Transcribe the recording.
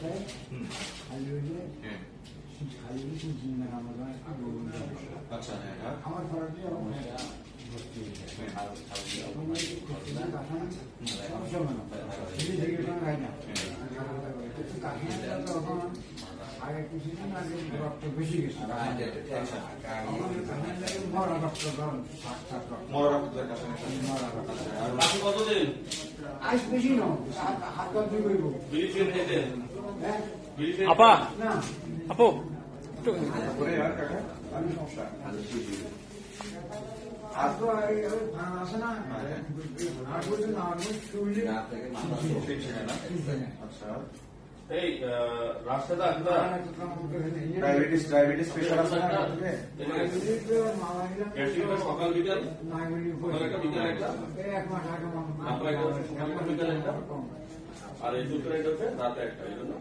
আমার তখন আগে কিছুদিন আগে রক্ত বেশি গেছে মরা রক্ত রক্ত মরা রক্তের কাছে মরা রক্ত আর বাকি কতদিন আইস বেশি নয় হাত হাত কাঁপি করব হ্যাঁ? আপা? আপু? এই আচ্ছা। রাস্তাটা ডায়াবেটিস ডায়াবেটিস প্রেশার আছে না? সকাল বিকাল? একটা, বিকাল একটা? এক মাস আগে আর এই দুটো রেট হচ্ছে রাতে একটা এই জন্য।